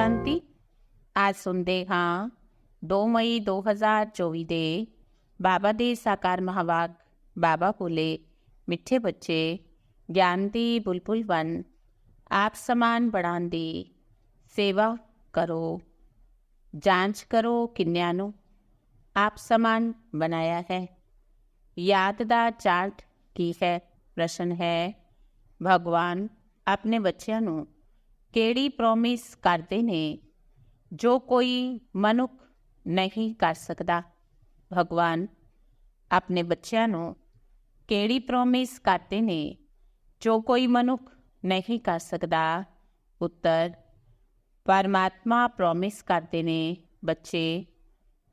ਸ਼ਾਂਤੀ ਅੱਜ ਸੁਣਦੇ ਹਾਂ 2 ਮਈ 2024 ਦੇ ਬਾਬਾ ਦੇ ਸਾਕਾਰ ਮਹਾਵਾਕ ਬਾਬਾ ਭੋਲੇ ਮਿੱਠੇ ਬੱਚੇ ਗਿਆਨ ਦੀ ਬੁਲਬੁਲ ਬਨ ਆਪ ਸਮਾਨ ਬਣਾਉਣ ਦੀ ਸੇਵਾ ਕਰੋ ਜਾਂਚ ਕਰੋ ਕਿੰਨਿਆਂ ਨੂੰ ਆਪ ਸਮਾਨ ਬਣਾਇਆ ਹੈ ਯਾਦ ਦਾ ਚਾਰਟ ਕੀ ਹੈ ਪ੍ਰਸ਼ਨ ਹੈ ਭਗਵਾਨ ਆਪਣੇ ਬੱਚਿਆਂ ਨੂੰ ਕਿਹੜੀ ਪ੍ਰੋਮਿਸ ਕਰਦੇ ਨੇ ਜੋ ਕੋਈ ਮਨੁੱਖ ਨਹੀਂ ਕਰ ਸਕਦਾ? ਭਗਵਾਨ ਆਪਣੇ ਬੱਚਿਆਂ ਨੂੰ ਕਿਹੜੀ ਪ੍ਰੋਮਿਸ ਕਰਦੇ ਨੇ ਜੋ ਕੋਈ ਮਨੁੱਖ ਨਹੀਂ ਕਰ ਸਕਦਾ? ਉੱਤਰ, ਪਰਮਾਤਮਾ ਪ੍ਰੋਮਿਸ ਕਰਦੇ ਨੇ, ਬੱਚੇ,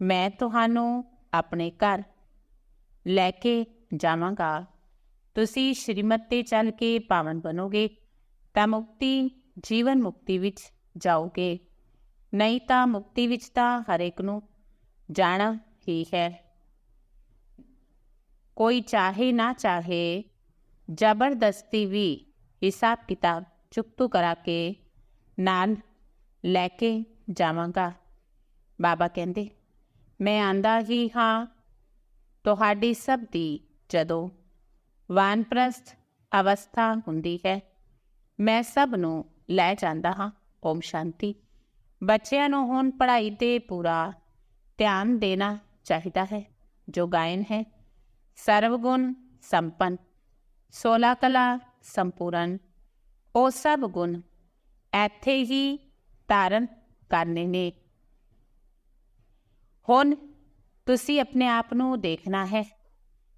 ਮੈਂ ਤੁਹਾਨੂੰ ਆਪਣੇ ਘਰ ਲੈ ਕੇ ਜਾਵਾਂਗਾ। ਤੁਸੀਂ ਸ਼੍ਰੀਮਤ ਤੇ ਚੱਲ ਕੇ ਪਾਵਨ ਬਣੋਗੇ, ਤਾਂ ਮੁਕਤੀ ਜੀਵਨ ਮੁਕਤੀ ਵਿੱਚ ਜਾਓਗੇ। ਨਹੀਂ ਤਾਂ ਮੁਕਤੀ ਵਿੱਚ ਤਾਂ ਹਰੇਕ ਨੂੰ ਜਾਣਾ ਹੀ ਹੈ। ਕੋਈ ਚਾਹੇ ਨਾ ਚਾਹੇ, ਜ਼ਬਰਦਸਤੀ ਵੀ ਹਿਸਾਬ ਕਿਤਾਬ ਚੁਕਤੂ ਕਰਾ ਕੇ ਨਾਲ ਲੈ ਕੇ ਜਾਵਾਂਗਾ। ਬਾਬਾ ਕਹਿੰਦੇ, ਮੈਂ ਆਂਦਾ ਹੀ ਹਾਂ, ਤੁਹਾਡੀ ਸਭ ਦੀ ਜਦੋਂ ਵਾਨਪ੍ਰਸਥ ਅਵਸਥਾ ਹੁੰਦੀ ਹੈ, ਮੈਂ ਸਭ ਨੂੰ ਲੈ ਜਾਂਦਾ ਹਾਂ, ਓਮ ਸ਼ਾਂਤੀ। ਬੱਚਿਆਂ ਨੂੰ ਹੁਣ ਪੜ੍ਹਾਈ ਤੇ ਪੂਰਾ ਧਿਆਨ ਦੇਣਾ ਚਾਹੀਦਾ ਹੈ, ਜੋ ਗਾਇਨ ਹੈ। ਸਰਵਗੁਣ ਸੰਪਨ 16 ਕਲਾ ਸੰਪੂਰਨ, ਉਹ ਸਭ ਗੁਣ ਇੱਥੇ ਹੀ ਧਾਰਨ ਕਰਨੇ ਨੇ। ਹੁਣ ਤੁਸੀਂ ਆਪਣੇ ਆਪ ਨੂੰ ਦੇਖਣਾ ਹੈ,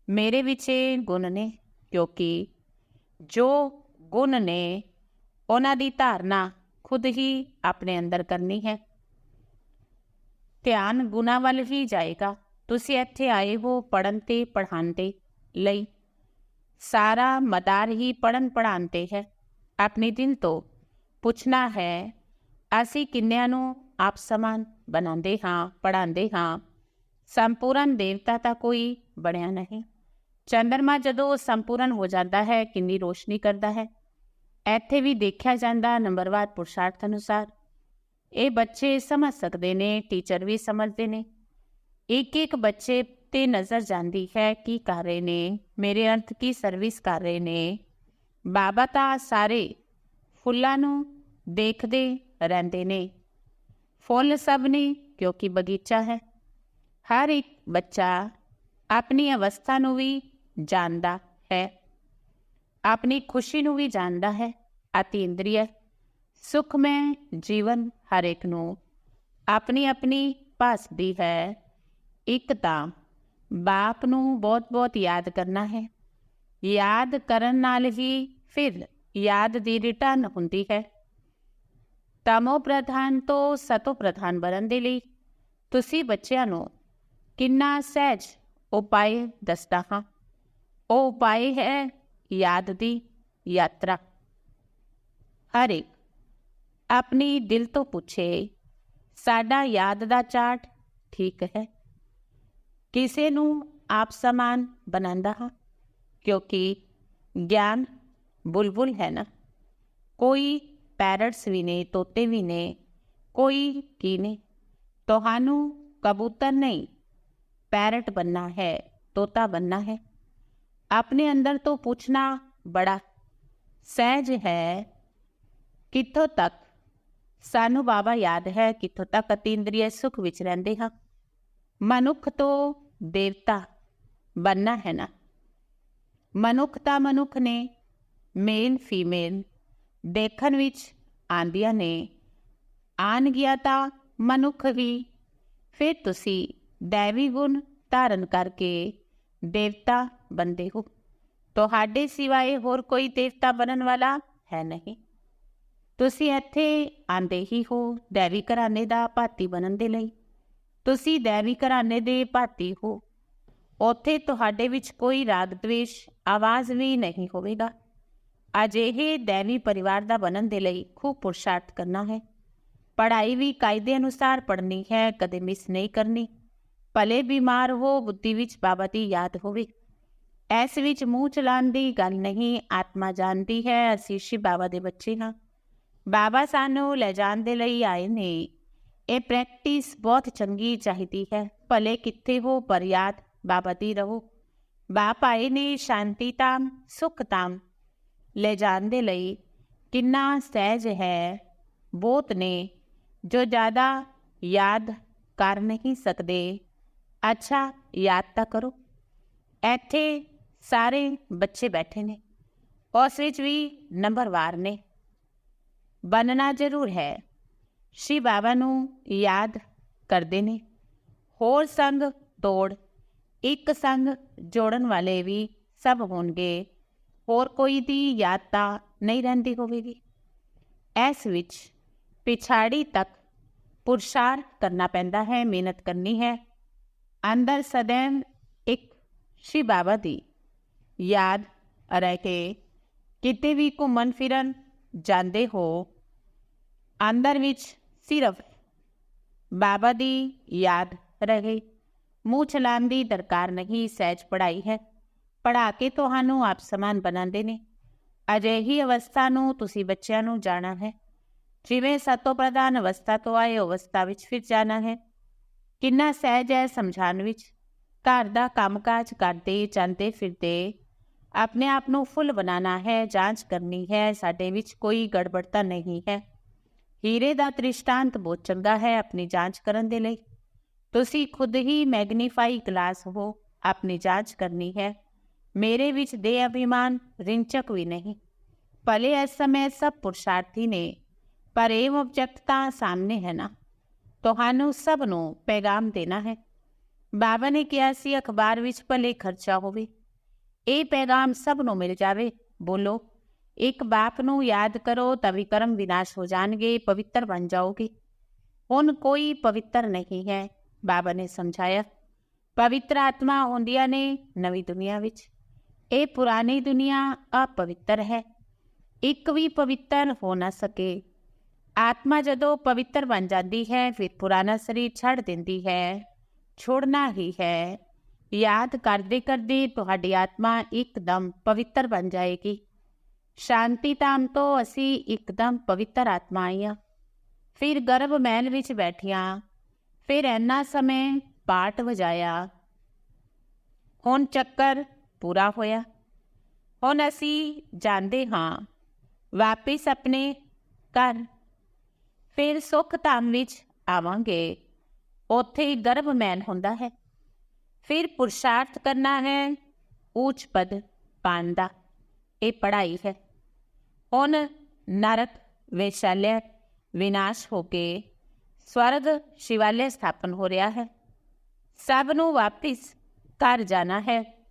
ਮੇਰੇ ਵਿੱਚ ਇਹ ਗੁਣ ਨੇ, ਕਿਉਂਕਿ ਜੋ ਗੁਣ ਨੇ ਉਹਨਾਂ ਦੀ ਧਾਰਨਾ ਖੁਦ ਹੀ ਆਪਣੇ ਅੰਦਰ ਕਰਨੀ ਹੈ ਧਿਆਨ ਗੁਣਾ ਵੱਲ ਹੀ ਜਾਏਗਾ ਤੁਸੀਂ ਇੱਥੇ ਆਏ ਹੋ ਪੜਨ ਤੇ ਪੜ੍ਹਾਉਣ ਦੇ ਲਈ ਸਾਰਾ ਮਦਾਰ ਹੀ ਪੜਨ ਪੜ੍ਹਾਉਣ ਤੇ ਹੈ ਆਪਣੇ ਦਿਨ ਤੋਂ ਪੁੱਛਣਾ ਹੈ ਅਸੀਂ ਕਿੰਨਿਆਂ ਨੂੰ ਆਪ ਸਮਾਨ ਬਣਾਉਂਦੇ ਹਾਂ ਪੜਾਉਂਦੇ ਹਾਂ ਸੰਪੂਰਨ ਦੇਵਤਾ ਤਾਂ ਕੋਈ ਬਣਿਆ ਨਹੀਂ ਚੰਦਰਮਾ ਜਦੋਂ ਸੰਪੂਰਨ ਹੋ ਜਾਂਦਾ ਹੈ ਕਿੰਨੀ ਰੋਸ਼ਨੀ ਕਰਦਾ ਹੈ ਇੱਥੇ ਵੀ ਦੇਖਿਆ ਜਾਂਦਾ ਨੰਬਰਵਾਰ ਪੁਰਸ਼ਾਰਥ ਅਨੁਸਾਰ ਇਹ ਬੱਚੇ ਸਮਝ ਸਕਦੇ ਨੇ ਟੀਚਰ ਵੀ ਸਮਝਦੇ ਨੇ ਇੱਕ ਇੱਕ ਬੱਚੇ ਤੇ ਨਜ਼ਰ ਜਾਂਦੀ ਹੈ ਕੀ ਕਰ ਰਹੇ ਨੇ ਮੇਰੇ ਅਰਥ ਕੀ ਸਰਵਿਸ ਕਰ ਰਹੇ ਨੇ ਬਾਬਾ ਤਾਂ ਸਾਰੇ ਫੁੱਲਾਂ ਨੂੰ ਦੇਖਦੇ ਰਹਿੰਦੇ ਨੇ ਫੁੱਲ ਸਭ ਨੇ ਕਿਉਂਕਿ ਬਗੀਚਾ ਹੈ ਹਰ ਇੱਕ ਬੱਚਾ ਆਪਣੀ ਅਵਸਥਾ ਨੂੰ ਵੀ ਜਾਣਦਾ ਹੈ ਆਪਣੀ ਖੁਸ਼ੀ ਨੂੰ ਵੀ ਜਾਣਦਾ ਹੈ ਅਤੀ ਇੰਦਰੀय ਸੁਖਮੈ ਜੀਵਨ ਹਰ ਇੱਕ ਨੂੰ ਆਪਣੀ ਆਪਣੀ ਭਾਸਦੀ ਹੈ। ਇੱਕ ਤਾਂ ਬਾਪ ਨੂੰ ਬਹੁਤ-ਬਹੁਤ ਯਾਦ ਕਰਨਾ ਹੈ। ਯਾਦ ਕਰਨ ਨਾਲ ਹੀ ਫਿਰ ਯਾਦ ਦੀ ਰਿਟਰਨ ਹੁੰਦੀ ਹੈ। ਤਮੋ ਪ੍ਰਧਾਨ ਤੋਂ ਸਤੋ ਪ੍ਰਧਾਨ ਬਣਨ ਦੇ ਲਈ ਤੁਸੀਂ ਬੱਚਿਆਂ ਨੂੰ ਕਿੰਨਾ ਸਹਿਜ ਉਪਾਏ ਦੱਸਦਾ ਹਾਂ। ਉਹ ਉਪਾਏ ਹੈ ਯਾਦ ਦੀ ਯਾਤਰਾ। ਹਰ ਇੱਕ ਆਪਣੀ ਦਿਲ ਤੋਂ ਪੁੱਛੇ ਸਾਡਾ ਯਾਦ ਦਾ ਚਾਰਟ ਠੀਕ ਹੈ ਕਿਸੇ ਨੂੰ ਆਪ ਸਮਾਨ ਬਣਾਉਂਦਾ ਹਾਂ ਕਿਉਂਕਿ ਗਿਆਨ ਬੁਲਬੁਲ ਹੈ ਨਾ ਕੋਈ ਪੈਰਟਸ ਵੀ ਨੇ ਤੋਤੇ ਵੀ ਨੇ ਕੋਈ ਕੀ ਨੇ ਤੁਹਾਨੂੰ ਕਬੂਤਰ ਨਹੀਂ ਪੈਰਟ ਬੰਨਾ ਹੈ ਤੋਤਾ ਬੰਨਾ ਹੈ ਆਪਣੇ ਅੰਦਰ ਤੋਂ ਪੁੱਛਣਾ ਬੜਾ ਸਹਿਜ ਹੈ ਕਿੱਥੋਂ ਤੱਕ? ਸਾਨੂੰ ਬਾਬਾ ਯਾਦ ਹੈ ਕਿੱਥੋਂ ਤੱਕ ਅਤਿੰਦਰੀਏ ਸੁਖ ਵਿੱਚ ਰਹਿੰਦੇ ਹਾਂ। ਮਨੁੱਖ ਤੋਂ ਦੇਵਤਾ ਬੰਨਾ ਹੈ ਨਾ। ਮਨੁੱਖ ਤਾਂ ਮਨੁੱਖ ਨੇ, ਮੇਲ ਫੀਮੇਲ ਦੇਖਣ ਵਿੱਚ ਆਂਦੀਆਂ ਨੇ। ਆਨ ਗਿਆ ਤਾਂ ਮਨੁੱਖ ਵੀ। ਫਿਰ ਤੁਸੀਂ ਦੇਵੀ ਗੁਣ ਧਾਰਨ ਕਰਕੇ ਦੇਵਤਾ ਬੰਦੇ ਹੋ। ਤੁਹਾਡੇ ਸਿਵਾਏ ਹੋਰ ਕੋਈ ਦੇਵਤਾ ਬਣਨ ਵਾਲਾ ਹੈ ਨਹੀਂ। ਤੁਸੀਂ ਇੱਥੇ ਆਂਦੇ ਹੀ ਹੋ ਦੇਵੀ ਘਰਾਣੇ ਦਾ ਭਾਤੀ ਬਣਨ ਦੇ ਲਈ। ਤੁਸੀਂ ਦੇਵੀ ਘਰਾਣੇ ਦੇ ਭਾਤੀ ਹੋ। ਉੱਥੇ ਤੁਹਾਡੇ ਵਿੱਚ ਕੋਈ ਰਾਗ ਦਵੇਸ਼, ਆਵਾਜ਼ ਵੀ ਨਹੀਂ ਹੋਵੇਗਾ। ਅਜਿਹੇ ਦੇਵੀ ਪਰਿਵਾਰ ਦਾ ਬਣਨ ਦੇ ਲਈ ਖੂਬ ਪੁਰਸ਼ਾਰਥ ਕਰਨਾ ਹੈ। ਪੜ੍ਹਾਈ ਵੀ ਕਾਇਦੇ ਅਨੁਸਾਰ ਪੜ੍ਹਨੀ ਹੈ, ਕਦੇ ਮਿਸ ਨਹੀਂ ਕਰਨੀ। ਭਲੇ ਬਿਮਾਰ ਹੋ, ਬੁੱਧੀ ਵਿੱਚ ਬਾਬਾ ਦੀ ਯਾਦ ਹੋਵੇ। ਐਸ ਵਿੱਚ ਮੂੰਹ ਚਲਾਉਣ ਦੀ ਗੱਲ ਨਹੀਂ, ਆਤਮਾ ਜਾਣਦੀ ਹੈ, ਅਸੀਂ ਸ਼ਿਵ ਬਾਬਾ ਦੇ ਬੱਚੇ ਹਾਂ। ਬਾਬਾ ਸਾਨੂੰ ਲੈ ਜਾਣ ਦੇ ਲਈ ਆਏ ਨੇ ਇਹ ਪ੍ਰੈਕਟਿਸ ਬਹੁਤ ਚੰਗੀ ਚਾਹੀਦੀ ਹੈ ਭਲੇ ਕਿੱਥੇ ਹੋ ਪਰ ਯਾਦ ਬਾਬਾ ਦੀ ਰਹੋ ਬਾਪ ਆਏ ਨੇ ਸ਼ਾਂਤੀ ਤਾਮ ਸੁਖ ਤਾਮ ਲੈ ਜਾਣ ਦੇ ਲਈ ਕਿੰਨਾ ਸਹਿਜ ਹੈ ਬਹੁਤ ਨੇ ਜੋ ਜ਼ਿਆਦਾ ਯਾਦ ਕਰ ਨਹੀਂ ਸਕਦੇ ਅੱਛਾ ਯਾਦ ਤਾਂ ਕਰੋ ਇੱਥੇ ਸਾਰੇ ਬੱਚੇ ਬੈਠੇ ਨੇ ਉਸ ਵਿੱਚ ਵੀ ਨੰਬਰਵਾਰ ਨੇ ਬਣਨਾ ਜ਼ਰੂਰ ਹੈ। ਸ਼੍ਰੀ ਬਾਬਾ ਨੂੰ ਯਾਦ ਕਰਦੇ ਨੇ। ਹੋਰ ਸੰਗ ਤੋੜ, ਇੱਕ ਸੰਗ ਜੋੜਨ ਵਾਲੇ ਵੀ ਸਭ ਹੋਣਗੇ। ਹੋਰ ਕੋਈ ਦੀ ਯਾਦ ਤਾਂ ਨਹੀਂ ਰਹਿੰਦੀ ਹੋਵੇਗੀ। ਇਸ ਵਿੱਚ ਪਿਛਾੜੀ ਤੱਕ ਪੁਰਸ਼ਾਰ ਕਰਨਾ ਪੈਂਦਾ ਹੈ, ਮਿਹਨਤ ਕਰਨੀ ਹੈ। ਅੰਦਰ ਸदैव ਇੱਕ ਸ਼੍ਰੀ ਬਾਬਾ ਦੀ ਯਾਦ ਰਹਿ ਕੇ ਕਿਤੇ ਵੀ ਘੁੰਮਣ ਫਿਰਨ ਜਾਂਦੇ ਹੋ, ਅੰਦਰ ਵਿੱਚ ਸਿਰਫ ਬਾਬਾ ਦੀ ਯਾਦ ਰਹੇ। ਮੂੰਹ ਚਲਾਉਣ ਦੀ ਦਰਕਾਰ ਨਹੀਂ, ਸਹਿਜ ਪੜਾਈ ਹੈ। ਪੜਾ ਕੇ ਤੁਹਾਨੂੰ ਆਪ ਸਮਾਨ ਬਣਾਉਂਦੇ ਨੇ। ਅਜਿਹੀ ਅਵਸਥਾ ਨੂੰ ਤੁਸੀਂ ਬੱਚਿਆਂ ਨੂੰ ਜਾਣਾ ਹੈ। ਜਿਵੇਂ ਸਤੋ ਪ੍ਰਧਾਨ ਅਵਸਥਾ ਤੋਂ ਆਏ ਅਵਸਥਾ ਵਿੱਚ ਫਿਰ ਜਾਣਾ ਹੈ। ਕਿੰਨਾ ਸਹਿਜ ਹੈ ਸਮਝਾਉਣ ਵਿੱਚ। ਘਰ ਦਾ ਕੰਮਕਾਜ ਕਰਦੇ, ਜਾਂਦੇ ਫਿਰਦੇ ਆਪਣੇ ਆਪ ਨੂੰ ਫੁੱਲ ਬਣਾਉਣਾ ਹੈ, ਜਾਂਚ ਕਰਨੀ ਹੈ, ਸਾਡੇ ਵਿੱਚ ਕੋਈ ਗੜਬੜਤਾ ਨਹੀਂ ਹੈ। ਹੀਰੇ ਦਾ ਤ੍ਰਿਸ਼ਟਾਂਤ ਬਹੁਤ ਚੰਗਾ ਹੈ ਆਪਣੀ ਜਾਂਚ ਕਰਨ ਦੇ ਲਈ। ਤੁਸੀਂ ਖੁਦ ਹੀ ਮੈਗਨੀਫਾਈ ਗਲਾਸ ਹੋ, ਆਪਣੀ ਜਾਂਚ ਕਰਨੀ ਹੈ। ਮੇਰੇ ਵਿੱਚ ਦੇ ਅਭਿਮਾਨ ਰਿੰਚਕ ਵੀ ਨਹੀਂ। ਭਲੇ ਇਸ ਸਮੇਂ ਸਭ ਪੁਰਸ਼ਾਰਥੀ ਨੇ, ਪਰ ਇਹ ਆਬਜੈਕਟ ਤਾਂ ਸਾਹਮਣੇ ਹੈ ਨਾ। ਤੁਹਾਨੂੰ ਸਭ ਨੂੰ ਪੈਗਾਮ ਦੇਣਾ ਹੈ। ਬਾਬਾ ਨੇ ਕਿਹਾ ਸੀ, ਅਖਬਾਰ ਵਿੱਚ ਭਲੇ ਖਰਚਾ ਹੋਵੇ। ਇਹ ਪੈਗਾਮ ਸਭ ਨੂੰ ਮਿਲ ਜਾਵੇ ਬੋਲੋ ਇੱਕ ਬਾਪ ਨੂੰ ਯਾਦ ਕਰੋ ਤਾਂ ਵਿਕਰਮ ਵਿਨਾਸ਼ ਹੋ ਜਾਣਗੇ ਪਵਿੱਤਰ ਬਣ ਜਾਓਗੇ ਹੁਣ ਕੋਈ ਪਵਿੱਤਰ ਨਹੀਂ ਹੈ ਬਾਬਾ ਨੇ ਸਮਝਾਇਆ ਪਵਿੱਤਰ ਆਤਮਾ ਹੁੰਦੀਆਂ ਨੇ ਨਵੀਂ ਦੁਨੀਆ ਵਿੱਚ ਇਹ ਪੁਰਾਣੀ ਦੁਨੀਆ ਅਪਵਿੱਤਰ ਹੈ ਇੱਕ ਵੀ ਪਵਿੱਤਰ ਹੋ ਨਾ ਸਕੇ ਆਤਮਾ ਜਦੋਂ ਪਵਿੱਤਰ ਬਣ ਜਾਂਦੀ ਹੈ ਫਿਰ ਪੁਰਾਣਾ ਸਰੀਰ ਛੱਡ ਦਿੰਦੀ ਹੈ ਛੋੜਨਾ ਹੀ ਹੈ ਯਾਦ ਕਰਦੇ ਕਰਦੇ ਤੁਹਾਡੀ ਆਤਮਾ ਇੱਕਦਮ ਪਵਿੱਤਰ ਬਣ ਜਾਏਗੀ। ਸ਼ਾਂਤੀ ਧਾਮ ਤੋਂ ਅਸੀਂ ਇੱਕਦਮ ਪਵਿੱਤਰ ਆਤਮਾ ਆਈਆਂ ਫਿਰ ਗਰਭ ਮਹਿਲ ਵਿੱਚ ਬੈਠੀਆਂ, ਫਿਰ ਐਨਾ ਸਮੇਂ ਪਾਠ ਵਜਾਇਆ। ਹੁਣ ਚੱਕਰ ਪੂਰਾ ਹੋਇਆ। ਹੁਣ ਅਸੀਂ ਜਾਂਦੇ ਹਾਂ ਵਾਪਿਸ ਆਪਣੇ ਘਰ। ਫਿਰ ਸੁਖ ਧਾਮ ਵਿੱਚ ਆਵਾਂਗੇ। ਉੱਥੇ ਗਰਭ ਮਹਿਲ ਹੁੰਦਾ ਹੈ। ਫਿਰ ਪੁਰਸ਼ਾਰਥ ਕਰਨਾ ਹੈ। ਉੱਚ ਪਦ ਪਾਣ ਦਾ ਇਹ ਪੜ੍ਹਾਈ ਹੈ। ਹੁਣ ਨਰਕ ਵੈਸ਼ਾਲਿਆ ਵਿਨਾਸ਼ ਹੋ ਕੇ ਸਵਰਗ ਸ਼ਿਵਾਲਿਆ ਸਥਾਪਨ ਹੋ ਰਿਹਾ ਹੈ। ਸਭ ਨੂੰ ਵਾਪਿਸ ਘਰ ਜਾਣਾ ਹੈ।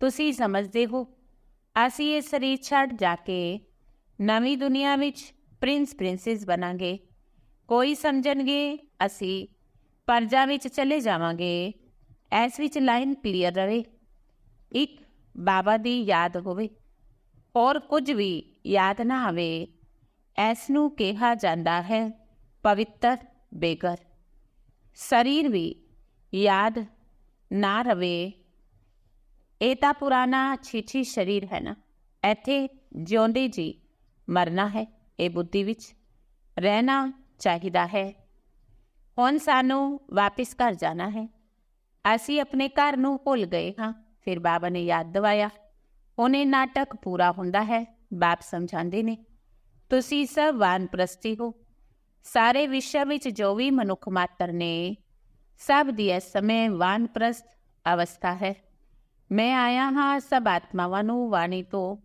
ਤੁਸੀਂ ਸਮਝਦੇ ਹੋ, ਅਸੀਂ ਇਹ ਸਰੀਰ ਛੱਡ ਜਾ ਕੇ ਨਵੀਂ ਦੁਨੀਆ ਵਿੱਚ ਪ੍ਰਿੰਸ ਪ੍ਰਿੰਸੈਸ ਬਣਾਂਗੇ। ਕੋਈ ਸਮਝਣਗੇ, ਅਸੀਂ ਪਰਜਾ ਵਿੱਚ ਚਲੇ ਜਾਵਾਂਗੇ। ਐਸ ਵਿੱਚ ਲਾਈਨ ਕਲੀਅਰ ਰਹੇ। ਇੱਕ, ਬਾਬਾ ਦੀ ਯਾਦ ਹੋਵੇ। ਹੋਰ ਕੁਝ ਵੀ ਯਾਦ ਨਾ ਆਵੇ ਐਸ ਨੂੰ ਕਿਹਾ ਜਾਂਦਾ ਹੈ, ਪਵਿੱਤਰ ਬੇਗਰ ਸਰੀਰ ਵੀ ਯਾਦ ਨਾ ਰਵੇ, ਇਹ ਤਾਂ ਪੁਰਾਣਾ ਛੀਛੀ ਸਰੀਰ ਹੈ ਨਾ। ਇੱਥੇ ਜਿਉਂਦੇ ਜੀ ਮਰਨਾ ਹੈ, ਇਹ ਬੁੱਧੀ ਵਿੱਚ ਰਹਿਣਾ ਚਾਹੀਦਾ ਹੈ। ਹੁਣ ਸਾਨੂੰ ਵਾਪਿਸ ਘਰ ਜਾਣਾ ਹੈ। ਅਸੀਂ ਆਪਣੇ ਘਰ ਨੂੰ ਭੁੱਲ ਗਏ ਹਾਂ। ਫਿਰ ਬਾਬਾ ਨੇ ਯਾਦ ਦਿਵਾਇਆ। ਉਹਨੇ ਨਾਟਕ ਪੂਰਾ ਹੁੰਦਾ ਹੈ, ਬਾਪ ਸਮਝਾਉਂਦੇ ਨੇ। ਤੁਸੀਂ ਸਭ ਵਾਨਪ੍ਰਸਤੀ ਹੋ। ਸਾਰੇ ਵਿਸ਼ਵ ਵਿੱਚ ਜੋ ਵੀ ਮਨੁੱਖ ਮਾਤਰ ਨੇ, ਸਭ ਦੀ ਇਸ ਸਮੇਂ ਵਾਨਪ੍ਰਸਤ ਅਵਸਥਾ ਹੈ। ਮੈਂ ਆਇਆ ਹਾਂ ਸਭ ਆਤਮਾਵਾਂ ਨੂੰ ਵਾਣੀ ਤੋਂ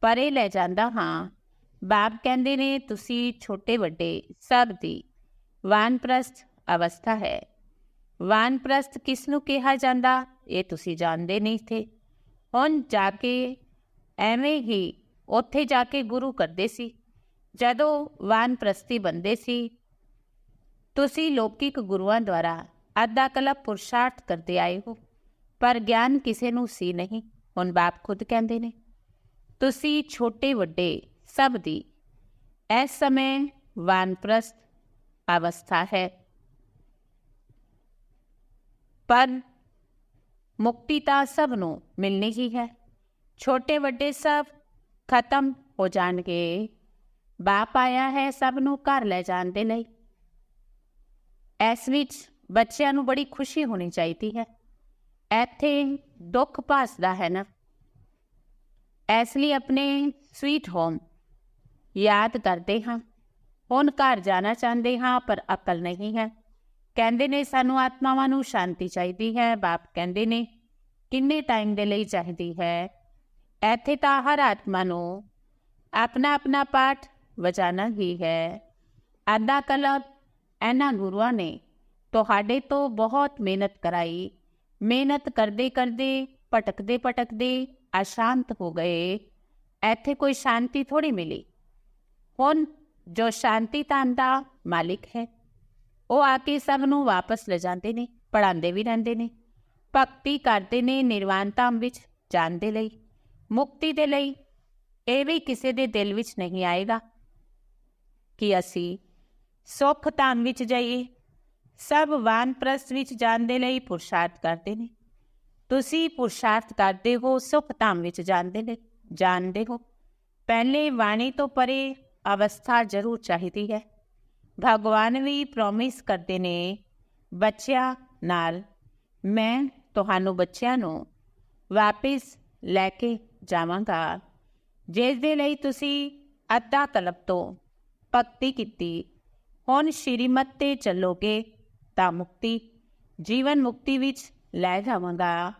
ਪਰੇ ਲੈ ਜਾਂਦਾ ਹਾਂ। ਬਾਪ ਕਹਿੰਦੇ ਨੇ, ਤੁਸੀਂ ਛੋਟੇ ਵੱਡੇ ਸਭ ਦੀ ਵਾਨਪ੍ਰਸਤ ਅਵਸਥਾ ਹੈ। ਵਾਨਪ੍ਰਸਤ ਕਿਸ ਨੂੰ ਕਿਹਾ ਜਾਂਦਾ? ਇਹ ਤੁਸੀਂ ਜਾਣਦੇ ਨਹੀਂ ਥੇ ਹੁਣ ਜਾ ਕੇ ਐਵੇਂ ਹੀ ਉੱਥੇ ਜਾ ਕੇ ਗੁਰੂ ਕਰਦੇ ਸੀ। ਜਦੋਂ ਵਾਨਪ੍ਰਸਤੀ ਬੰਦੇ ਸੀ, ਤੁਸੀਂ ਲੌਕਿਕ ਗੁਰੂਆਂ ਦੁਆਰਾ ਅੱਧਾ ਕਲਪ ਪੁਰਸ਼ਾਰਥ ਕਰਦੇ ਆਏ ਹੋ, ਪਰ ਗਿਆਨ ਕਿਸੇ ਨੂੰ ਸੀ ਨਹੀਂ। ਹੁਣ ਬਾਪ ਖੁਦ ਕਹਿੰਦੇ ਨੇ, ਤੁਸੀਂ ਛੋਟੇ ਵੱਡੇ ਸਭ ਦੀ ਇਸ ਸਮੇਂ ਵਾਨਪ੍ਰਸਤ ਅਵਸਥਾ ਹੈ। ਪਰ ਮੁਕਤੀ ਤਾਂ ਸਭ ਨੂੰ ਮਿਲਣੀ ਹੀ ਹੈ। ਛੋਟੇ ਵੱਡੇ ਸਭ ਖਤਮ ਹੋ ਜਾਣਗੇ। ਬਾਪ ਆਇਆ ਹੈ ਸਭ ਨੂੰ ਘਰ ਲੈ ਜਾਣ ਦੇ ਲਈ। ਇਸ ਵਿੱਚ ਬੱਚਿਆਂ ਨੂੰ ਬੜੀ ਖੁਸ਼ੀ ਹੋਣੀ ਚਾਹੀਦੀ ਹੈ। ਇੱਥੇ ਦੁੱਖ ਭਾਸਦਾ ਹੈ ਨਾ। ਇਸ ਲਈ ਆਪਣੇ ਸਵੀਟ ਹੋਮ ਯਾਦ ਕਰਦੇ ਹਾਂ। ਹੁਣ ਘਰ ਜਾਣਾ ਚਾਹੁੰਦੇ ਹਾਂ, ਪਰ ਅਕਲ ਨਹੀਂ ਹੈ। ਕਹਿੰਦੇ ਨੇ, ਸਾਨੂੰ ਆਤਮਾਵਾਂ ਨੂੰ ਸ਼ਾਂਤੀ ਚਾਹੀਦੀ ਹੈ। ਬਾਪ ਕਹਿੰਦੇ ਨੇ, ਕਿੰਨੇ ਟਾਈਮ ਦੇ ਲਈ ਚਾਹੀਦੀ ਹੈ? ਇੱਥੇ ਤਾਂ ਹਰ ਆਤਮਾ ਨੂੰ ਆਪਣਾ ਆਪਣਾ ਪਾਠ ਵਜਾਣਾ ਹੀ ਹੈ। ਅੱਧਾ ਕਲਬ ਇਹਨਾਂ ਗੁਰੂਆਂ ਨੇ ਤੁਹਾਡੇ ਤੋਂ ਬਹੁਤ ਮਿਹਨਤ ਕਰਾਈ। ਮਿਹਨਤ ਕਰਦੇ ਕਰਦੇ, ਭਟਕਦੇ ਭਟਕਦੇ ਅਸ਼ਾਂਤ ਹੋ ਗਏ। ਇੱਥੇ ਕੋਈ ਸ਼ਾਂਤੀ ਥੋੜੀ ਮਿਲੀ। ਹੁਣ ਜੋ ਸ਼ਾਂਤੀ ਤਾਂ ਦਾ ਮਾਲਿਕ ਹੈ। ਉਹ ਆ ਕੇ ਸਭ ਨੂੰ ਵਾਪਸ ਲੈ ਜਾਂਦੇ ਨੇ ਪੜਾਉਂਦੇ ਵੀ ਰਹਿੰਦੇ ਨੇ। ਭਗਤੀ ਕਰਦੇ ਨੇ ਨਿਰਵਾਣ ਧਾਮ ਵਿੱਚ ਜਾਣ ਦੇ ਲਈ। ਮੁਕਤੀ ਦੇ ਲਈ ਇਹ ਵੀ ਕਿਸੇ ਦੇ ਦਿਲ ਵਿੱਚ ਨਹੀਂ ਆਏਗਾ ਕਿ ਅਸੀਂ ਸੁਖ ਧਾਮ ਵਿੱਚ ਜਾਈਏ। ਸਭ ਵਾਨਪ੍ਰਸਥ ਵਿੱਚ ਜਾਣ ਦੇ ਲਈ ਪੁਰਸ਼ਾਰਥ ਕਰਦੇ ਨੇ। ਤੁਸੀਂ ਪੁਰਸ਼ਾਰਥ ਕਰਦੇ ਹੋ, ਸੁਖ ਧਾਮ ਵਿੱਚ ਜਾਂਦੇ ਨੇ, ਜਾਣਦੇ ਹੋ। ਪਹਿਲੇ ਵਾਣੀ ਤੋਂ ਪਰੇ ਅਵਸਥਾ ਜ਼ਰੂਰ ਚਾਹੀਦੀ ਹੈ। ਭਗਵਾਨ ਵੀ ਪ੍ਰੋਮਿਸ ਕਰਦੇ ਨੇ, ਬੱਚਿਆਂ ਨਾਲ, ਮੈਂ ਤੁਹਾਨੂੰ ਬੱਚਿਆਂ ਨੂੰ ਵਾਪਸ ਲੈ ਕੇ ਜਾਵਾਂਗਾ। ਜਿਸ ਦੇ ਲਈ ਤੁਸੀਂ ਅੱਧਾ ਤਲਬ ਤੋਂ ਭਗਤੀ ਕੀਤੀ। ਹੁਣ ਸ਼੍ਰੀਮਤ ਤੇ ਚੱਲੋਗੇ ਤਾਂ ਮੁਕਤੀ, ਜੀਵਨ ਮੁਕਤੀ ਵਿੱਚ ਲੈ ਜਾਵਾਂਗਾ।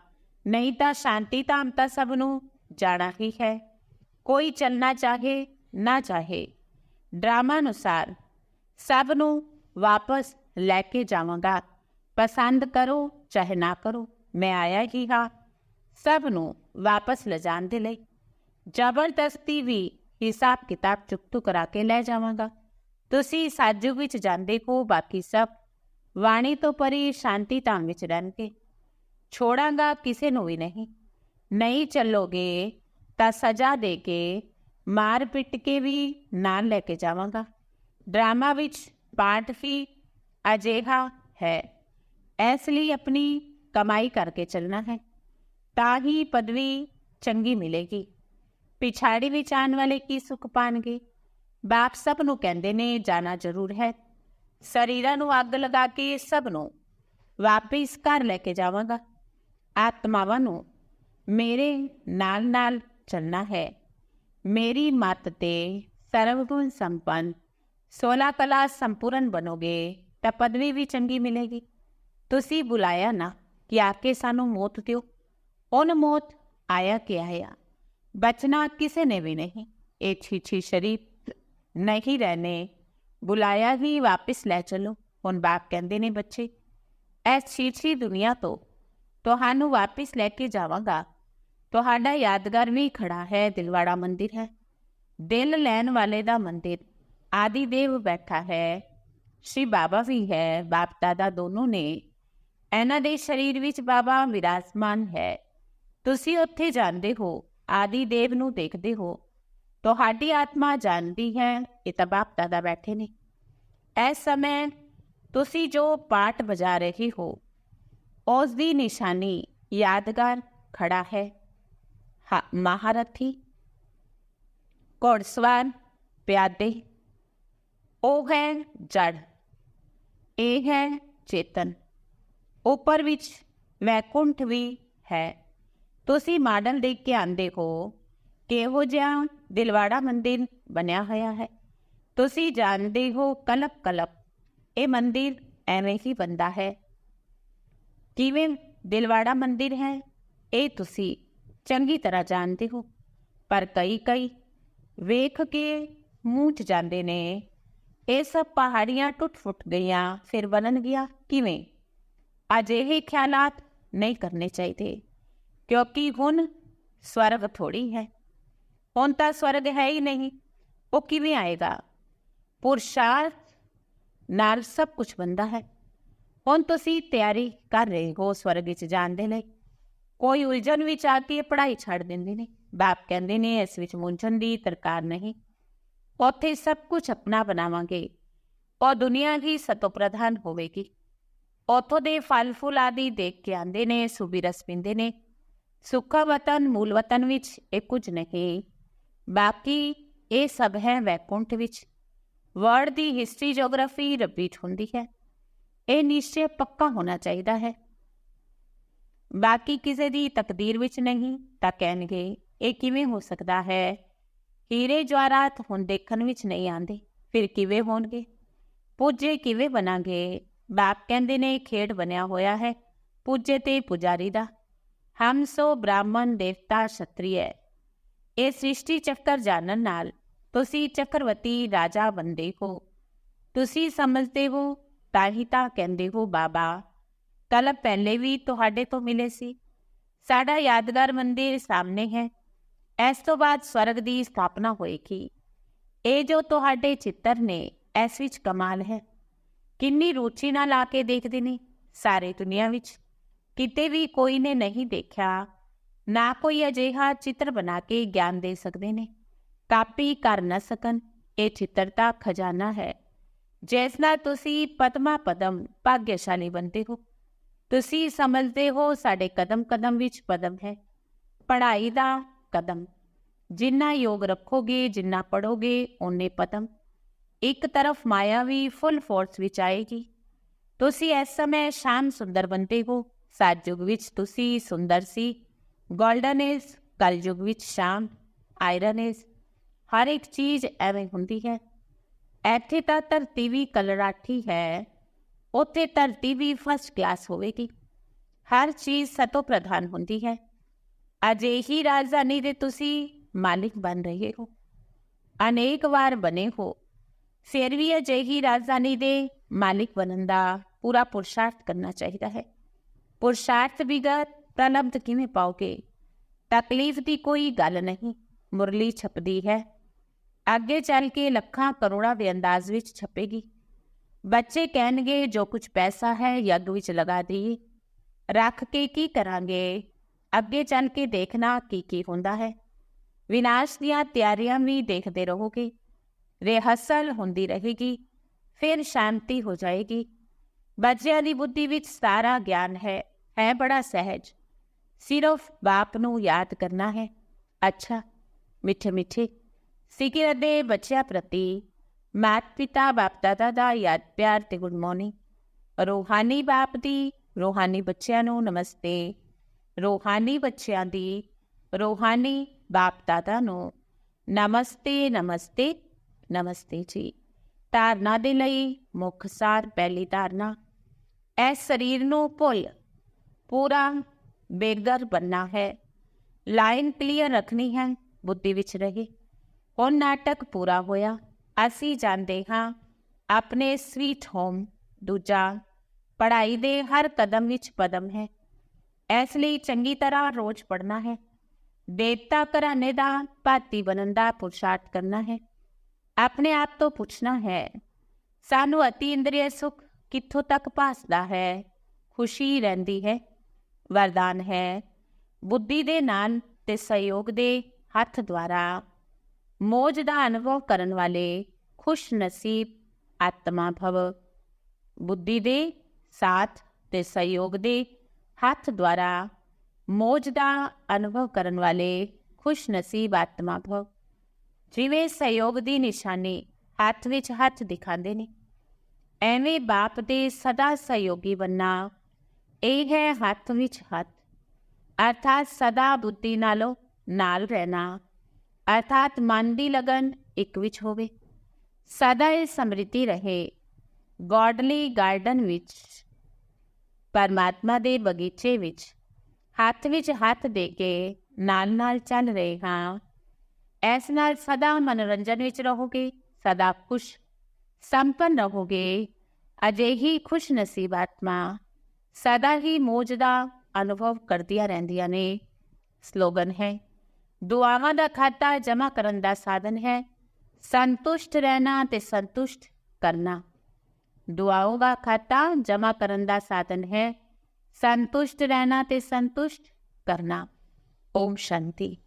ਨਹੀਂ ਤਾਂ ਸ਼ਾਂਤੀ ਧਾਮ ਤਾਂ ਸਭ ਨੂੰ ਜਾਣਾ ਹੀ ਹੈ। ਕੋਈ ਚੱਲਣਾ ਚਾਹੇ, ਨਾ ਚਾਹੇ। ਡਰਾਮਾ ਅਨੁਸਾਰ ਸਭ ਨੂੰ ਵਾਪਸ ਲੈ ਕੇ ਜਾਵਾਂਗਾ। ਪਸੰਦ ਕਰੋ, ਚਾਹੇ ਨਾ ਕਰੋ, ਮੈਂ ਆਇਆ ਹੀ ਹਾਂ। ਸਭ ਨੂੰ ਵਾਪਸ ਲਿਜਾਣ ਦੇ ਲਈ ਜ਼ਬਰਦਸਤੀ ਵੀ ਹਿਸਾਬ ਕਿਤਾਬ ਚੁਕਤੂ ਕਰਾ ਕੇ ਲੈ ਜਾਵਾਂਗਾ। ਤੁਸੀਂ ਸਾਜੂ ਵਿੱਚ ਜਾਂਦੇ ਹੋ, ਬਾਕੀ ਸਭ ਵਾਣੀ ਤੋਂ ਪਰੇ ਸ਼ਾਂਤੀ ਧਾਮ ਵਿੱਚ ਰਹਿਣਗੇ। ਛੋੜਾਂਗਾ ਕਿਸੇ ਨੂੰ ਵੀ ਨਹੀਂ। ਨਹੀਂ ਚੱਲੋਗੇ ਤਾਂ ਸਜ਼ਾ ਦੇ ਕੇ ਮਾਰ ਪਿੱਟ ਕੇ ਵੀ ਨਾਲ ਲੈ ਕੇ ਜਾਵਾਂਗਾ। ਡਰਾਮਾ ਵਿੱਚ ਪਾਰਟ ਵੀ ਅਜੇਹਾ ਹੈ। ਇਸ ਲਈ ਆਪਣੀ ਕਮਾਈ ਕਰਕੇ ਚੱਲਣਾ ਹੈ। ਤਾਂ ਹੀ ਪਦਵੀ ਚੰਗੀ ਮਿਲੇਗੀ। ਪਿਛਾੜੀ ਵਿੱਚ ਆਉਣ ਵਾਲੇ ਕੀ ਸੁਖ ਪਾਣਗੇ? ਬਾਪ ਸਭ ਨੂੰ ਕਹਿੰਦੇ ਨੇ, ਜਾਣਾ ਜ਼ਰੂਰ ਹੈ। ਸਰੀਰਾਂ ਨੂੰ ਅੱਗ ਲਗਾ ਕੇ ਸਭ ਨੂੰ ਵਾਪਿਸ ਘਰ ਲੈ ਕੇ ਜਾਵਾਂਗਾ। ਆਤਮਾਵਾਂ ਨੂੰ ਮੇਰੇ ਨਾਲ ਨਾਲ ਚੱਲਣਾ ਹੈ। ਮੇਰੀ ਮੱਤ ਤੇ ਸਰਵਗੁਣ ਸੰਪੰਨ 16 ਕਲਾ ਸੰਪੂਰਨ ਬਣੋਗੇ, ਤਾਂ ਪਦਵੀ ਵੀ ਚੰਗੀ ਮਿਲੇਗੀ। ਤੁਸੀਂ ਬੁਲਾਇਆ ਨਾ ਕਿ ਆ ਕੇ ਸਾਨੂੰ ਮੌਤ ਦਿਓ। ਉਹਨ ਮੌਤ ਆਇਆ ਕਿ ਆਇਆ। ਬਚਨਾ ਕਿਸੇ ਨੇ ਵੀ ਨਹੀਂ। ਇਹ ਛੀਛੀ ਸ਼ਰੀਫ ਨਹੀਂ ਰਹਿਣੇ ਬੁਲਾਇਆ ਹੀ ਵਾਪਸ ਲੈ ਚਲੋ। ਹੁਣ ਬਾਪ ਕਹਿੰਦੇ ਨੇ, ਬੱਚੇ ਐਸ ਛੀਛੀ ਦੁਨੀਆ ਤੋਂ ਤੁਹਾਨੂੰ ਵਾਪਸ ਲੈ ਕੇ ਜਾਵਾਂਗਾ। ਤੁਹਾਡਾ ਯਾਦਗਾਰ ਵੀ ਖੜਾ ਹੈ, ਦਿਲਵਾੜਾ ਮੰਦਿਰ ਹੈ। ਦਿਲ ਲੈਣ ਵਾਲੇ ਦਾ ਮੰਦਿਰ। ਆਦਿ ਦੇਵ ਬੈਠਾ ਹੈ, ਸ਼੍ਰੀ ਬਾਬਾ ਵੀ ਹੈ, ਬਾਪ ਦਾਦਾ ਦੋਨੋਂ ਨੇ। ਇਹਨਾਂ ਦੇ ਸਰੀਰ ਵਿੱਚ ਬਾਬਾ ਵਿਰਾਜਮਾਨ ਹੈ। ਤੁਸੀਂ ਉੱਥੇ ਜਾਂਦੇ ਹੋ, ਆਦਿ ਦੇਵ ਨੂੰ ਦੇਖਦੇ ਹੋ। ਤੁਹਾਡੀ ਆਤਮਾ ਜਾਣਦੀ ਹੈ ਇਹ ਤਾਂ ਬਾਪ ਦਾਦਾ ਬੈਠੇ ਨੇ। ਇਸ ਸਮੇਂ ਤੁਸੀਂ ਜੋ ਪਾਠ ਵਜਾ ਰਹੇ ਹੋ, ਉਸ ਦੀ ਨਿਸ਼ਾਨੀ, ਯਾਦਗਾਰ ਖੜਾ ਹੈ। ਹਾਂ, ਮਹਾਰਥੀ, ਘੋੜਸਵਾਰ, ਪਿਆਦੇ। ਉਹ ਹੈ ਜੜ, ਇਹ ਹੈ ਚੇਤਨ। ਉੱਪਰ ਵਿੱਚ ਵੈਕੁੰਠ ਵੀ ਹੈ। ਤੁਸੀਂ ਮਾਡਲ ਦੇਖ ਕੇ ਆਂਦੇ ਹੋ ਕਿਹੋ ਜਿਹਾ ਦਿਲਵਾੜਾ ਮੰਦਿਰ ਬਣਿਆ ਹੋਇਆ ਹੈ। ਤੁਸੀਂ ਜਾਣਦੇ ਹੋ ਕਲਪ ਕਲਪ ਇਹ ਮੰਦਿਰ ਐਵੇਂ ਹੀ ਬੰਦਾ ਹੈ। ਕਿਵੇਂ ਦਿਲਵਾੜਾ ਮੰਦਿਰ ਹੈ, ਇਹ ਤੁਸੀਂ ਚੰਗੀ ਤਰ੍ਹਾਂ ਜਾਣਦੇ ਹੋ। ਪਰ ਕਈ ਕਈ ਵੇਖ ਕੇ ਮੂੰਹ ਚ ਜਾਂਦੇ ਨੇ ਇਹ ਸਭ ਪਹਾੜੀਆਂ ਟੁੱਟ ਫੁੱਟ ਗਈਆਂ, ਫਿਰ ਬਣਨ ਗਿਆ, ਕਿਵੇਂ? ਅਜਿਹੇ ਖਿਆਲਾਤ ਨਹੀਂ ਕਰਨੇ ਚਾਹੀਦੇ, ਕਿਉਂਕਿ ਹੁਣ ਸਵਰਗ ਥੋੜੀ ਹੈ। ਹੁਣ ਤਾਂ ਸਵਰਗ ਹੈ ਹੀ ਨਹੀਂ, ਉਹ ਕਿਵੇਂ ਆਏਗਾ? ਪੁਰਸ਼ਾਰਥ ਨਾਲ ਸਭ ਕੁਝ ਬੰਦਾ ਹੈ। ਹੁਣ ਤੁਸੀਂ ਤਿਆਰੀ ਕਰ ਰਹੇ ਹੋ ਸਵਰਗ ਵਿੱਚ ਜਾਣ ਦੇ ਲਈ। ਕੋਈ ਉਲਝਣ ਵਿੱਚ ਆ ਕੇ ਪੜ੍ਹਾਈ ਛੱਡ ਦਿੰਦੇ ਨੇ। ਬਾਪ ਕਹਿੰਦੇ ਨੇ, ਇਸ ਵਿੱਚ ਮੁੰਝਣ ਦੀ ਤਰਕਾਰ ਨਹੀਂ। ਉੱਥੇ ਸਭ ਕੁਝ ਆਪਣਾ ਬਣਾਵਾਂਗੇ ਉਹ ਦੁਨੀਆ ਹੀ ਸਤੋ ਪ੍ਰਧਾਨ ਹੋਵੇਗੀ ਉਥੋਂ ਦੇ ਫਲ ਫੁੱਲ ਆਦਿ ਦੇਖ ਕੇ ਆਂਦੇ ਨੇ ਸੁਬੀ ਰਸ ਪਿੰਦੇ ਨੇ ਸੁੱਖਾ ਵਤਨ ਮੂਲ ਵਤਨ ਵਿੱਚ ਇਹ ਕੁਝ ਨਹੀਂ ਬਾਕੀ ਇਹ ਸਭ ਹੈ ਵੈਕੁੰਠ ਵਿੱਚ ਵਰਡ ਦੀ ਹਿਸਟਰੀ ਜੀਓਗ੍ਰਾਫੀ ਰਿਪੀਟ ਹੁੰਦੀ ਹੈ ਇਹ ਨਿਸ਼ਚੈ ਪੱਕਾ ਹੋਣਾ ਚਾਹੀਦਾ ਹੈ ਬਾਕੀ ਕਿਸੇ ਦੀ ਤਕਦੀਰ ਵਿੱਚ ਨਹੀਂ ਤਾਂ ਕਹਿਣਗੇ ਇਹ ਕਿਵੇਂ ਹੋ ਸਕਦਾ ਹੈ ਹੀਰੇ ਜਵਾਹਰਾਤ ਹੁਣ ਦੇਖਣ ਵਿੱਚ ਨਹੀਂ ਆਉਂਦੇ, ਫਿਰ ਕਿਵੇਂ ਹੋਣਗੇ? ਪੂਜੇ ਕਿਵੇਂ ਬਣਾਂਗੇ? ਬਾਪ ਕਹਿੰਦੇ ਨੇ ਖੇਡ ਬਣਿਆ ਹੋਇਆ ਹੈ, ਪੂਜੇ ਤੇ ਪੁਜਾਰੀ ਦਾ। ਹਮ ਸੋ ਬ੍ਰਾਹਮਣ ਦੇਵਤਾ ਛਤਰੀਏ ਇਹ ਸ੍ਰਿਸ਼ਟੀ ਚੱਕਰ ਜਾਣਨ ਨਾਲ ਤੁਸੀਂ ਚੱਕਰਵਤੀ ਰਾਜਾ ਬੰਦੇ ਹੋ। ਤੁਸੀਂ ਸਮਝਦੇ ਹੋ, ਤਾਂ ਹੀ ਤਾਂ ਕਹਿੰਦੇ ਹੋ, ਬਾਬਾ ਕੱਲ ਪਹਿਲੇ ਵੀ ਤੁਹਾਡੇ ਤੋਂ ਮਿਲੇ ਸੀ। ਸਾਡਾ ਯਾਦਗਾਰ ਮੰਦਿਰ ਸਾਹਮਣੇ ਹੈ। ਇਸ ਤੋਂ ਬਾਅਦ ਸਵਰਗ ਦੀ ਸਥਾਪਨਾ ਹੋਏਗੀ ਇਹ ਜੋ ਤੁਹਾਡੇ ਚਿੱਤਰ ਨੇ, ਇਸ ਵਿੱਚ ਕਮਾਲ ਹੈ। ਕਿੰਨੀ ਰੁਚੀ ਨਾਲ ਆ ਕੇ ਦੇਖਦੇ ਨੇ ਸਾਰੇ ਦੁਨੀਆ ਵਿੱਚ। ਕਿਤੇ ਵੀ ਕੋਈ ਨੇ ਨਹੀਂ ਦੇਖਿਆ, ਨਾ ਕੋਈ ਅਜਿਹਾ ਚਿੱਤਰ ਬਣਾ ਕੇ ਗਿਆਨ ਦੇ ਸਕਦੇ ਨੇ। ਕਾਪੀ ਕਰ ਨਾ ਸਕਣ, ਇਹ ਚਿੱਤਰ ਦਾ ਖਜ਼ਾਨਾ ਹੈ। ਜਿਸ ਨਾਲ ਤੁਸੀਂ ਪਦਮਾ ਪਦਮ ਭਾਗਿਆਸ਼ਾਲੀ ਬਣਦੇ ਹੋ। ਤੁਸੀਂ ਸਮਝਦੇ ਹੋ ਸਾਡੇ ਕਦਮ ਕਦਮ ਵਿੱਚ ਪਦਮ ਹੈ। ਪੜ੍ਹਾਈ ਦਾ ਕਦਮ ਜਿੰਨਾ ਯੋਗ ਰੱਖੋਗੇ ਜਿੰਨਾ ਪੜੋਗੇ ਓਨੇ ਪਦਮ ਇੱਕ ਤਰਫ ਮਾਇਆ ਵੀ ਫੁੱਲ ਫੋਰਸ ਵਿੱਚ ਆਏਗੀ ਤੁਸੀਂ ਇਸ ਸਮੇਂ ਸ਼ਾਮ ਸੁੰਦਰ ਬਣਦੇ ਹੋ ਸਤਜੁਗ ਵਿੱਚ ਤੁਸੀਂ ਸੁੰਦਰ ਸੀ ਗੋਲਡਨ ਇਜ਼ ਕਲਯੁਗ ਵਿੱਚ ਸ਼ਾਮ ਆਇਰਨ ਇਜ਼ ਹਰ ਇੱਕ ਚੀਜ਼ ਐਵੇਂ ਹੁੰਦੀ ਹੈ ਇੱਥੇ ਤਾਂ ਧਰਤੀ ਵੀ ਕਲਰਾਠੀ ਹੈ ਉੱਥੇ ਧਰਤੀ ਵੀ ਫਸਟ ਕਲਾਸ ਹੋਵੇਗੀ ਹਰ ਚੀਜ਼ ਸਤੋ ਪ੍ਰਧਾਨ ਹੁੰਦੀ ਹੈ ਅਜਿਹੀ ਰਾਜਧਾਨੀ ਦੇ ਤੁਸੀਂ ਮਾਲਿਕ ਬਣ ਰਹੇ ਹੋ। ਅਨੇਕ ਵਾਰ ਬਣੇ ਹੋ। ਫਿਰ ਵੀ ਅਜਿਹੀ ਰਾਜਧਾਨੀ ਦੇ ਮਾਲਿਕ ਬਣਨ ਦਾ ਪੂਰਾ ਪੁਰਸ਼ਾਰਥ ਕਰਨਾ ਚਾਹੀਦਾ ਹੈ। ਪੁਰਸ਼ਾਰਥ ਬਿਗਰ ਪ੍ਰਲਬਧ ਕਿਵੇਂ ਪਾਓਗੇ? ਤਕਲੀਫ ਦੀ ਕੋਈ ਗੱਲ ਨਹੀਂ, ਮੁਰਲੀ ਛਪਦੀ ਹੈ। ਅੱਗੇ ਚੱਲ ਕੇ ਲੱਖਾਂ ਕਰੋੜਾਂ ਦੇ ਅੰਦਾਜ਼ ਵਿੱਚ ਛਪੇਗੀ। ਬੱਚੇ ਕਹਿਣਗੇ, ਜੋ ਕੁਝ ਪੈਸਾ ਹੈ, ਯੱਗ ਵਿੱਚ ਲਗਾ ਦਈਏ। ਰੱਖ ਕੇ ਕੀ ਕਰਾਂਗੇ? ਅੱਗੇ ਚੱਲ ਕੇ ਦੇਖਣਾ ਕੀ ਕੀ ਹੁੰਦਾ ਹੈ। ਵਿਨਾਸ਼ ਦੀਆਂ ਤਿਆਰੀਆਂ ਵੀ ਦੇਖਦੇ ਰਹੋਗੇ। ਰਿਹਸਲ ਹੁੰਦੀ ਰਹੇਗੀ। ਫਿਰ ਸ਼ਾਂਤੀ ਹੋ ਜਾਏਗੀ। ਬੱਚਿਆਂ ਦੀ ਬੁੱਧੀ ਵਿੱਚ ਸਾਰਾ ਗਿਆਨ ਹੈ ਹੈ ਬੜਾ ਸਹਿਜ। ਸਿਰਫ ਬਾਪ ਨੂੰ ਯਾਦ ਕਰਨਾ ਹੈ। ਅੱਛਾ, ਮਿੱਠੇ ਮਿੱਠੇ। ਸਿਕਿਰ ਦੇ ਬੱਚਿਆਂ ਪ੍ਰਤੀ ਮਾਤ ਪਿਤਾ ਬਾਪ ਦਾਦਾ ਦਾ ਯਾਦ, ਪਿਆਰ ਤੇ ਗੁੱਡ ਮਾਰਨਿੰਗ। ਰੋਹਾਨੀ ਬਾਪ ਦੀ ਰੋਹਾਨੀ ਬੱਚਿਆਂ ਨੂੰ ਨਮਸਤੇ। ਰੋਹਾਨੀ ਬੱਚਿਆਂ ਦੀ ਰੋਹਾਨੀ ਬਾਪ ਦਾਦਾ ਨੂੰ। ਨਮਸਤੇ ਨਮਸਤੇ ਨਮਸਤੇ ਜੀ। ਧਾਰਨਾ ਦੇ ਲਈ ਮੁੱਖ ਸਾਰ ਪਹਿਲੀ ਧਾਰਨਾ। ਇਸ ਸਰੀਰ ਨੂੰ ਭੁੱਲ, ਪੂਰਾ ਬੇਗਰ ਬੰਨਾ ਹੈ। ਲਾਈਨ ਕਲੀਅਰ ਰੱਖਣੀ ਹੈ, ਬੁੱਧੀ ਵਿੱਚ ਰਹੇ। ਹੁਣ ਨਾਟਕ ਪੂਰਾ ਹੋਇਆ। ਅਸੀਂ ਜਾਂਦੇ ਹਾਂ ਆਪਣੇ ਸਵੀਟ ਹੋਮ, ਦੂਜਾ, ਪੜ੍ਹਾਈ ਦੇ ਹਰ ਕਦਮ ਵਿੱਚ ਪਦਮ ਹੈ। ਇਸ ਲਈ ਚੰਗੀ ਤਰ੍ਹਾਂ ਰੋਜ਼ ਪੜ੍ਹਨਾ ਹੈ ਦੇਵਤਾ ਘਰਾਣੇ ਦਾ ਭਾਤੀ ਬਣਨ ਦਾ ਪੁਰਸ਼ਾਰਥ ਕਰਨਾ ਹੈ ਆਪਣੇ ਆਪ ਤੋਂ ਪੁੱਛਣਾ ਹੈ ਸਾਨੂੰ ਅਤੀ ਇੰਦਰੀਏ ਸੁਖ ਕਿੱਥੋਂ ਤੱਕ ਭਾਸਦਾ ਹੈ ਖੁਸ਼ੀ ਰਹਿੰਦੀ ਹੈ ਵਰਦਾਨ ਹੈ ਬੁੱਧੀ ਦੇ ਨਾਲ ਤੇ ਸਹਿਯੋਗ ਦੇ ਹੱਥ ਦੁਆਰਾ ਮੋਜ ਦਾ ਅਨੁਭਵ ਕਰਨ ਵਾਲੇ ਖੁਸ਼ ਨਸੀਬ ਆਤਮਾ ਭਵ ਬੁੱਧੀ ਦੇ ਸਾਥ ਤੇ ਸਹਿਯੋਗ ਦੇ ਹੱਥ ਦੁਆਰਾ ਮੋਜ ਦਾ ਅਨੁਭਵ ਕਰਨ ਵਾਲੇ ਖੁਸ਼ ਨਸੀਬ ਆਤਮਾ ਭਵ ਜਿਵੇਂ ਸਹਿਯੋਗ ਦੀ ਨਿਸ਼ਾਨੀ ਹੱਥ ਵਿੱਚ ਹੱਥ ਦਿਖਾਉਂਦੇ ਨੇ। ਐਵੇਂ ਬਾਪ ਦੇ ਸਦਾ ਸਹਿਯੋਗੀ ਬੰਨਾ ਇਹ ਹੈ ਹੱਥ ਵਿੱਚ ਹੱਥ। ਅਰਥਾਤ ਸਦਾ ਬੁੱਧੀ ਨਾਲੋਂ ਨਾਲ ਰਹਿਣਾ। ਅਰਥਾਤ ਮਨ ਦੀ ਲਗਨ ਇੱਕ ਵਿੱਚ ਹੋਵੇ। ਸਦਾ ਇਹ ਸਮ੍ਰਿਤੀ ਰਹੇ। ਗੋਡਲੀ ਗਾਰਡਨ ਵਿੱਚ ਪਰਮਾਤਮਾ ਦੇ ਬਗੀਚੇ ਵਿੱਚ ਹੱਥ ਵਿੱਚ ਹੱਥ ਦੇ ਕੇ ਨਾਲ-ਨਾਲ ਚੱਲ ਰਹੇ ਹਾਂ। ਇਸ ਨਾਲ ਸਦਾ ਮਨੋਰੰਜਨ ਵਿੱਚ ਰਹੋਗੇ, ਸਦਾ ਖੁਸ਼, ਸੰਪਨ ਰਹੋਗੇ। ਅਜਿਹੀ ਖੁਸ਼ ਨਸੀਬ ਆਤਮਾ ਸਦਾ ਹੀ ਮੋਜ ਦਾ ਅਨੁਭਵ ਕਰਦੀਆਂ ਰਹਿੰਦੀਆਂ ਨੇ। ਸਲੋਗਨ ਹੈ, ਦੁਆਵਾਂ ਦਾ ਖਾਤਾ ਜਮ੍ਹਾਂ ਕਰਨ ਦਾ ਸਾਧਨ ਹੈ। ਸੰਤੁਸ਼ਟ ਰਹਿਣਾ ਤੇ ਸੰਤੁਸ਼ਟ ਕਰਨਾ। ਦੁਆਓ ਦਾ ਖਾਤਾ ਜਮ੍ਹਾਂ ਕਰਨ ਦਾ ਸਾਧਨ ਹੈ। ਸੰਤੁਸ਼ਟ ਰਹਿਣਾ ਤੇ ਸੰਤੁਸ਼ਟ ਕਰਨਾ। ਓਮ ਸ਼ਾਂਤੀ।